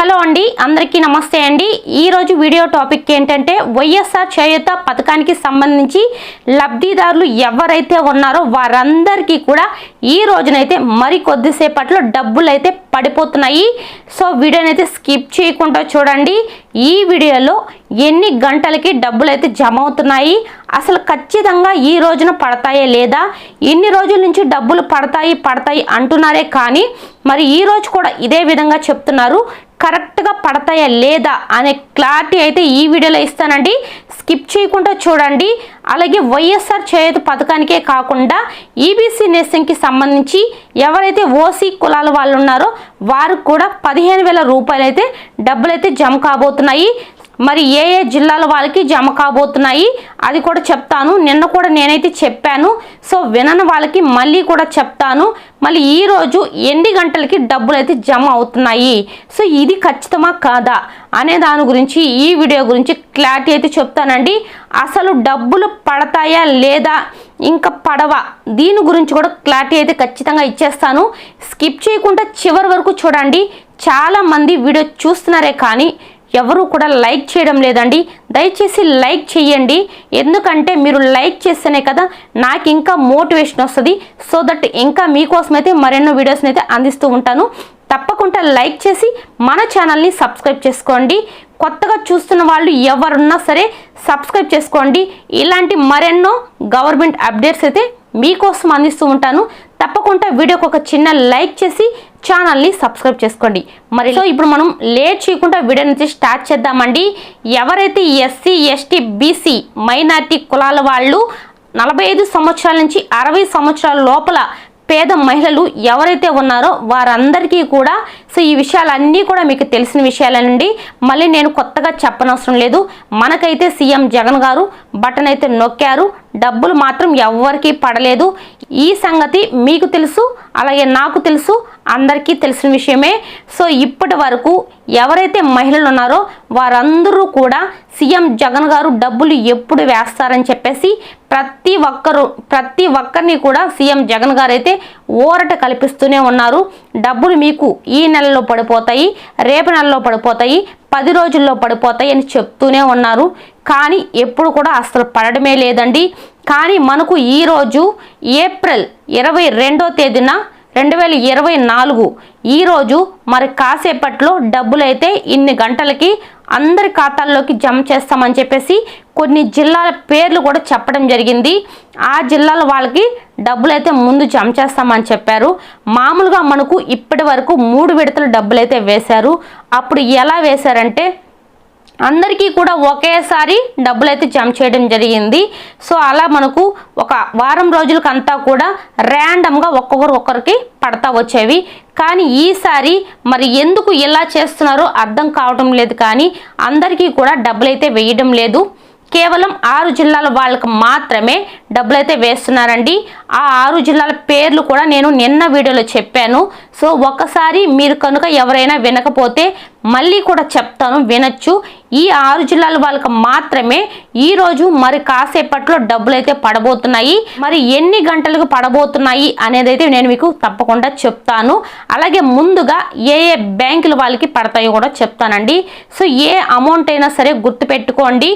Hello అండి అందరికీ నమస్తే అండి. ఈరోజు వీడియో టాపిక్ ఏంటంటే వైఎస్ఆర్ చేయుత పథకానికి సంబంధించి లబ్ధిదారులు ఎవరైతే ఉన్నారో వారందరికీ కూడా ఈ రోజునైతే మరి కొద్దిసేపట్లో డబ్బులు అయితే పడిపోతున్నాయి. సో వీడియోనైతే స్కిప్ చేయకుండా చూడండి. ఈ వీడియోలో ఎన్ని గంటలకి డబ్బులు అయితే జమ అవుతున్నాయి అసలు ఖచ్చితంగా ఈ రోజున పడతాయే లేదా ఎన్ని రోజుల నుంచి డబ్బులు పడతాయి పడతాయి అంటున్నారే కానీ మరి ఈ రోజు కూడా ఇదే విధంగా చెప్తున్నారు. కరెక్ట్గా పడతాయా లేదా అనే క్లారిటీ అయితే ఈ వీడియోలో ఇస్తానండి. స్కిప్ చేయకుండా చూడండి. అలాగే వైఎస్ఆర్ చేయూత పథకానికే కాకుండా ఈబీసీ నేస్తంకి సంబంధించి ఎవరైతే ఓసీ కులాల వాళ్ళు ఉన్నారో వారికి కూడా పదిహేను వేల రూపాయలు అయితే డబ్బులు అయితే జమ కాబోతున్నాయి. మరి ఏ ఏ జిల్లాల వాళ్ళకి జమ కాబోతున్నాయి అది కూడా చెప్తాను. నిన్న కూడా నేనైతే చెప్పాను. సో వినని వాళ్ళకి మళ్ళీ కూడా చెప్తాను. మళ్ళీ ఈరోజు ఎన్ని గంటలకి డబ్బులు అయితే జమ అవుతున్నాయి? సో ఇది ఖచ్చితమా కాదా? అనే దాని గురించి ఈ వీడియో గురించి క్లారిటీ అయితే చెప్తానండి. అసలు డబ్బులు పడతాయా లేదా? ఇంకా పడవా? దీని గురించి కూడా క్లారిటీ అయితే ఖచ్చితంగా ఇచ్చేస్తాను. స్కిప్ చేయకుండా చివరి వరకు చూడండి. చాలామంది వీడియో చూస్తున్నారే కానీ ఎవరూ కూడా లైక్ చేయడం లేదండి. దయచేసి లైక్ చేయండి. ఎందుకంటే మీరు లైక్ చేస్తేనే కదా నాకు ఇంకా మోటివేషన్ వస్తుంది. సో దట్ ఇంకా మీకోసం అయితే మరెన్నో వీడియోస్ని అయితే అందిస్తూ ఉంటాను. తప్పకుండా లైక్ చేసి మన ఛానల్ని సబ్స్క్రైబ్ చేసుకోండి. కొత్తగా చూస్తున్న వాళ్ళు ఎవరున్నా సరే సబ్స్క్రైబ్ చేసుకోండి. ఇలాంటి మరెన్నో గవర్నమెంట్ అప్డేట్స్ అయితే మీకోసం అందిస్తూ ఉంటాను. తప్పకుండా వీడియోకి ఒక చిన్న లైక్ చేసి ఛానల్ని సబ్స్క్రైబ్ చేసుకోండి. మరి సో ఇప్పుడు మనం లేట్ చేయకుండా వీడియో నుంచి స్టార్ట్ చేద్దామండి. ఎవరైతే ఎస్సీ ఎస్టీ బీసీ మైనార్టీ కులాల వాళ్ళు నలభై ఐదు సంవత్సరాల నుంచి అరవై సంవత్సరాల లోపల పేద మహిళలు ఎవరైతే ఉన్నారో వారందరికీ కూడా సో ఈ విషయాలన్నీ కూడా మీకు తెలిసిన విషయాలేనండి. మళ్ళీ నేను కొత్తగా చెప్పనవసరం లేదు. మనకైతే సీఎం జగన్ గారు బటన్ అయితే నొక్కారు. డబ్బులు మాత్రం ఎవ్వరికీ పడలేదు. ఈ సంగతి మీకు తెలుసు అలాగే నాకు తెలుసు అందరికీ తెలిసిన విషయమే. సో ఇప్పటి వరకు ఎవరైతే మహిళలు ఉన్నారో వారందరూ కూడా సీఎం జగన్ గారు డబ్బులు ఎప్పుడు వేస్తారని చెప్పేసి ప్రతి ఒక్కరు ప్రతి ఒక్కరిని కూడా సీఎం జగన్ గారు అయితే ఊరట కల్పిస్తూనే ఉన్నారు. డబ్బులు మీకు ఈ నెలలో పడిపోతాయి రేపు నెలలో పడిపోతాయి పది రోజుల్లో పడిపోతాయి అని చెప్తూనే ఉన్నారు. కానీ ఎప్పుడు కూడా అసలు పడడమే లేదండి. కానీ మనకు ఈరోజు ఏప్రిల్ ఇరవై రెండో తేదీన రెండు వేల ఇరవై నాలుగు ఈరోజు మరి కాసేపట్లో డబ్బులు అయితే ఇన్ని గంటలకి అందరి ఖాతాల్లోకి జమ చేస్తామని చెప్పేసి కొన్ని జిల్లాల పేర్లు కూడా చెప్పడం జరిగింది. ఆ జిల్లాల వాళ్ళకి డబ్బులు అయితే ముందు జమ చేస్తామని చెప్పారు. మామూలుగా మనకు ఇప్పటి వరకు మూడు విడతలు డబ్బులు అయితే వేశారు. అప్పుడు ఎలా వేశారంటే అందరికీ కూడా ఒకేసారి డబ్బులు అయితే జమ చేయడం జరిగింది. సో అలా మనకు ఒక వారం రోజులకంతా కూడా ర్యాండమ్గా ఒక్కొక్కరు ఒక్కరికి పడతా వచ్చేవి. కానీ ఈసారి మరి ఎందుకు ఇలా చేస్తున్నారో అర్థం కావడం లేదు కానీ అందరికీ కూడా డబ్బులు అయితే వేయడం లేదు. కేవలం ఆరు జిల్లాల వాళ్ళకి మాత్రమే డబ్బులైతే వేస్తున్నారండి. ఆ ఆరు జిల్లాల పేర్లు కూడా నేను నిన్న వీడియోలో చెప్పాను. సో ఒక్కసారి మీరు కనుక ఎవరైనా వినకపోతే మళ్ళీ కూడా చెప్తాను వినొచ్చు. ఈ ఆరు జిల్లాల వాళ్ళకి మాత్రమే ఈరోజు మరి కాసేపట్లో డబ్బులు అయితే పడబోతున్నాయి. మరి ఎన్ని గంటలకు పడబోతున్నాయి అనేది అయితే నేను మీకు తప్పకుండా చెప్తాను. అలాగే ముందుగా ఏ ఏ బ్యాంకుల వాళ్ళకి పడతాయో కూడా చెప్తానండి. సో ఏ అమౌంట్ అయినా సరే గుర్తుపెట్టుకోండి.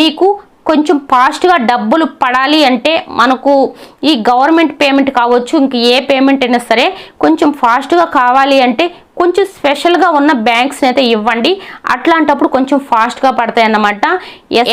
మీకు కొంచెం ఫాస్ట్గా డబ్బులు పడాలి అంటే మనకు ఈ గవర్నమెంట్ పేమెంట్ కావచ్చు ఇంక ఏ పేమెంట్ అయినా సరే కొంచెం ఫాస్ట్గా కావాలి అంటే కొంచెం స్పెషల్గా ఉన్న బ్యాంక్స్ని అయితే ఇవ్వండి. అట్లాంటప్పుడు కొంచెం ఫాస్ట్గా పడతాయి అన్నమాట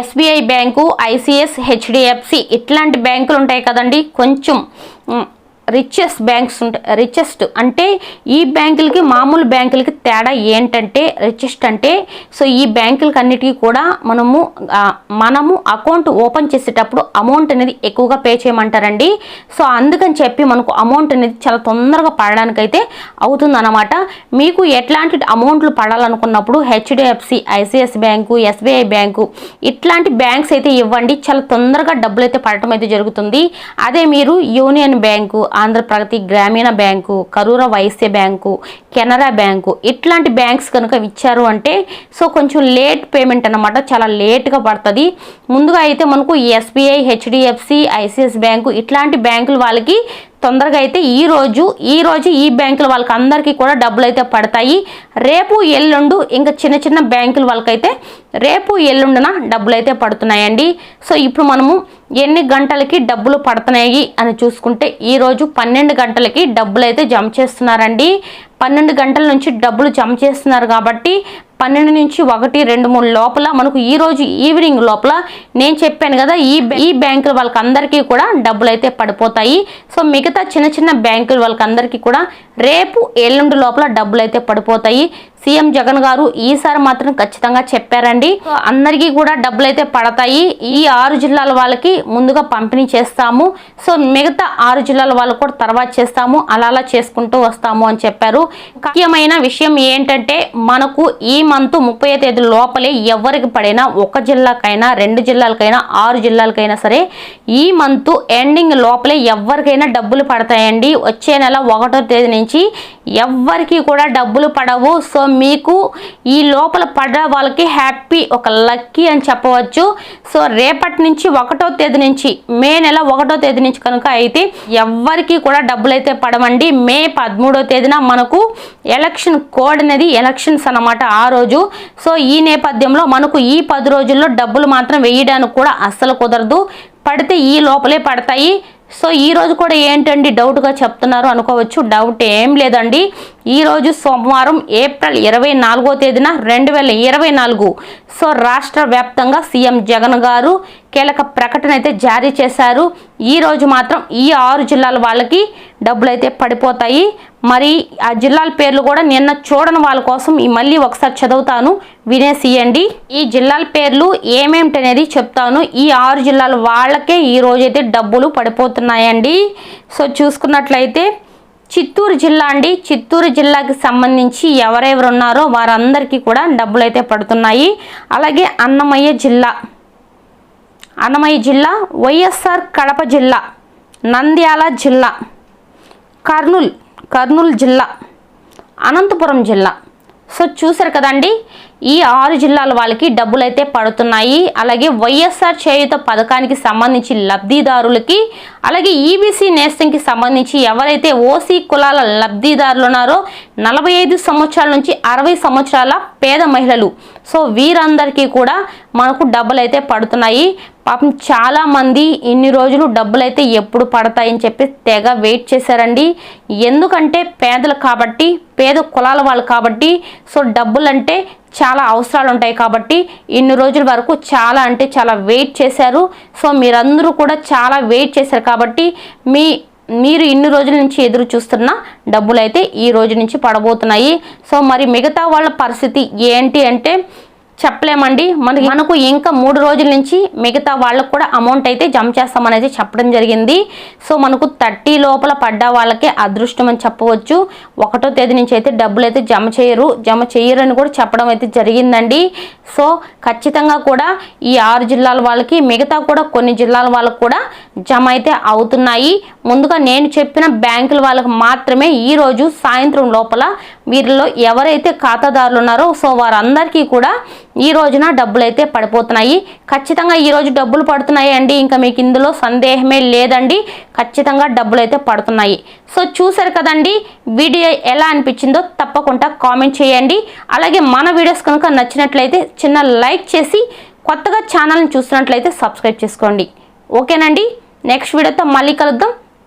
ఎస్బీఐ బ్యాంకు ఐసిఎస్ హెచ్డిఎఫ్సి ఇట్లాంటి బ్యాంకులు ఉంటాయి కదండి. కొంచెం రిచెస్ రిచెస్ట్ బ్యాంక్స్ ఉంటాయి రిచెస్ట్ అంటే ఈ బ్యాంకులకి మామూలు బ్యాంకులకి తేడా ఏంటంటే రిచెస్ట్ అంటే సో ఈ బ్యాంకులకి అన్నిటికీ కూడా మనము మనము అకౌంట్ ఓపెన్ చేసేటప్పుడు అమౌంట్ అనేది ఎక్కువగా పే చేయమంటారండి. సో అందుకని చెప్పి మనకు అమౌంట్ అనేది చాలా తొందరగా పడడానికైతే అవుతుందన్నమాట. మీకు ఎట్లాంటి అమౌంట్లు పడాలనుకున్నప్పుడు HDFC ICICI bank SBI bank ఇట్లాంటి బ్యాంక్స్ అయితే ఇవ్వండి. చాలా తొందరగా డబ్బులు అయితే పడటం అయితే జరుగుతుంది. అదే మీరు union bank Andhra Pragathi Grameena bank Karur Vysya bank Canara bank ఇట్లాంటి బ్యాంక్స్ కనుక ఇచ్చారు అంటే సో కొంచెం లేట్ పేమెంట్ అన్నమాట చాలా లేట్గా పడుతుంది. ముందుగా అయితే మనకు ఎస్బీఐ హెచ్డిఎఫ్సి ఐసిఎస్ బ్యాంకు ఇట్లాంటి బ్యాంకులు వాళ్ళకి తొందరగా అయితే ఈ రోజు ఈ రోజు ఈ బ్యాంకుల వాళ్ళకి అందరికీ కూడా డబ్బులు అయితే పడతాయి. రేపు ఎల్లుండు ఇంకా చిన్న చిన్న బ్యాంకుల వాళ్ళకైతే రేపు ఎల్లుండున డబ్బులు అయితే పడుతున్నాయండి. సో ఇప్పుడు మనము ఎన్ని గంటలకి డబ్బులు పడుతున్నాయి అని చూసుకుంటే ఈరోజు పన్నెండు గంటలకి డబ్బులు అయితే జమ చేస్తున్నారండి. పన్నెండు గంటల నుంచి డబ్బులు జమ చేస్తున్నారు కాబట్టి పన్నెండు నుంచి ఒకటి రెండు మూడు లోపల మనకు ఈ రోజు ఈవినింగ్ లోపల నేను చెప్పాను కదా ఈ ఈ బ్యాంకుల వాళ్ళకి అందరికీ కూడా డబ్బులు అయితే పడిపోతాయి. సో మిగతా చిన్న చిన్న బ్యాంకుల వాళ్ళకి అందరికీ కూడా రేపు ఎల్లుండి లోపల డబ్బులు అయితే పడిపోతాయి. సీఎం జగన్ గారు ఈసారి మాత్రం ఖచ్చితంగా చెప్పారండి. అందరికీ కూడా డబ్బులు అయితే పడతాయి. ఈ ఆరు జిల్లాల వాళ్ళకి ముందుగా పంపిణీ చేస్తాము. సో మిగతా ఆరు జిల్లాల వాళ్ళకు కూడా తర్వాత చేస్తాము. అలా అలా చేసుకుంటూ వస్తాము అని చెప్పారు. ముఖ్యమైన విషయం ఏంటంటే మనకు ఈ మంత్ ముప్పై తేదీ లోపలే ఎవరికి పడినా ఒక జిల్లాకైనా రెండు జిల్లాలకైనా ఆరు జిల్లాలకైనా సరే ఈ మంత్ ఎండింగ్ లోపలే ఎవరికైనా డబ్బులు పడతాయండి. వచ్చే నెల ఒకటో తేదీ నుంచి ఎవ్వరికి కూడా డబ్బులు పడవు. సో మీకు ఈ లోపల పడే వాళ్ళకి హ్యాపీ ఒక లక్కీ అని చెప్పవచ్చు. సో రేపటి నుంచి ఒకటో తేదీ నుంచి మే నెల ఒకటో తేదీ నుంచి కనుక అయితే ఎవ్వరికి కూడా డబ్బులు అయితే పడవండి. మే పదమూడో తేదీన మనకు ఎలక్షన్ కోడ్ అనేది ఎలక్షన్స్ అన్నమాట. ఆ రోజు రోజు. సో ఈ నేపథ్యంలో మనకు ఈ పది రోజుల్లో డబ్బులు మాత్రం వేయడానికి కూడా అస్సలు కుదరదు. పడితే ఈ లోపలే పడతాయి. సో ఈ రోజు కూడా ఏంటండి డౌట్గా చెప్తున్నారు అనుకోవచ్చు. డౌట్ ఏం లేదండి. ఈ రోజు సోమవారం ఏప్రిల్ ఇరవై నాలుగో తేదీన రెండు వేల ఇరవై నాలుగు. సో రాష్ట్ర వ్యాప్తంగా సీఎం జగన్ గారు కీలక ప్రకటన అయితే జారీ చేశారు. ఈ రోజు మాత్రం ఈ ఆరు జిల్లాల వాళ్ళకి డబ్బులు అయితే పడిపోతాయి. మరి ఆ జిల్లాల పేర్లు కూడా నిన్న చూడని వాళ్ళ కోసం మళ్ళీ ఒకసారి చదువుతాను. వినేసియండి ఈ జిల్లాల పేర్లు ఏమేమిటనేది చెప్తాను. ఈ ఆరు జిల్లాల వాళ్ళకే ఈ రోజైతే డబ్బులు పడిపోతున్నాయండి. సో చూసుకున్నట్లయితే చిత్తూరు జిల్లా అండి. చిత్తూరు జిల్లాకి సంబంధించి ఎవరెవరు ఉన్నారో వారందరికీ కూడా డబ్బులు అయితే పడుతున్నాయి. అలాగే అన్నమయ్య జిల్లా. అన్నమయ్య జిల్లా వైఎస్ఆర్ కడప జిల్లా నంద్యాల జిల్లా కర్నూలు కర్నూలు జిల్లా అనంతపురం జిల్లా. సో చూసారు కదండి ఈ ఆరు జిల్లాల వాళ్ళకి డబ్బులు అయితే పడుతున్నాయి. అలాగే వైఎస్ఆర్ చేయుత పథకానికి సంబంధించి లబ్ధిదారులకి అలాగే ఈబీసీ నేస్తంకి సంబంధించి ఎవరైతే ఓసీ కులాల లబ్ధిదారులు ఉన్నారో నలభై ఐదు సంవత్సరాల నుంచి అరవై సంవత్సరాల పేద మహిళలు సో వీరందరికీ కూడా మనకు డబ్బులు అయితే పడుతున్నాయి. పాపం చాలామంది ఇన్ని రోజులు డబ్బులు అయితే ఎప్పుడు పడతాయని చెప్పి తెగ వెయిట్ చేశారండి. ఎందుకంటే పేదలు కాబట్టి పేద కులాల వాళ్ళు కాబట్టి సో డబ్బులు అంటే చాలా అవసరాలు ఉంటాయి కాబట్టి ఇన్ని రోజుల వరకు చాలా అంటే చాలా వెయిట్ చేశారు. సో మీరందరూ కూడా చాలా వెయిట్ చేశారు కాబట్టి మీ మీరు ఇన్ని రోజుల నుంచి ఎదురు చూస్తున్న డబ్బులు అయితే ఈ రోజు నుంచి పడబోతున్నాయి. సో మరి మిగతా వాళ్ళ పరిస్థితి ఏంటి అంటే చెప్పలేమండి. మనకి మనకు ఇంకా మూడు రోజుల నుంచి మిగతా వాళ్ళకు కూడా అమౌంట్ అయితే జమ చేస్తామనేది చెప్పడం జరిగింది. సో మనకు థర్టీ లోపల పడ్డ వాళ్ళకే అదృష్టం అని చెప్పవచ్చు. ఒకటో తేదీ నుంచి అయితే డబ్బులు అయితే జమ చేయరు. జమ చేయరు అని కూడా చెప్పడం అయితే జరిగిందండి. సో ఖచ్చితంగా కూడా ఈ ఆరు జిల్లాల వాళ్ళకి మిగతా కూడా కొన్ని జిల్లాల వాళ్ళకు కూడా జమ అయితే అవుతున్నాయి. ముందుగా నేను చెప్పిన బ్యాంకుల వాళ్ళకు మాత్రమే ఈరోజు సాయంత్రం లోపల వీరిలో ఎవరైతే ఖాతాదారులు ఉన్నారో సో వారందరికీ కూడా ఈ రోజున డబ్బులు అయితే పడిపోతున్నాయి. ఖచ్చితంగా ఈ రోజు డబ్బులు పడుతున్నాయి అండి ఇంకా మీకు ఇందులో సందేహమే లేదండి. ఖచ్చితంగా డబ్బులు అయితే పడుతున్నాయి. సో చూసారు కదండి వీడియో ఎలా అనిపించిందో తప్పకుండా కామెంట్ చేయండి. అలాగే మన వీడియోస్ కనుక నచ్చినట్లయితే చిన్న లైక్ చేసి కొత్తగా ఛానల్ని చూసినట్లయితే సబ్స్క్రైబ్ చేసుకోండి. ఓకేనండి నెక్స్ట్ వీడియోతో మళ్ళీ కలుద్దాం.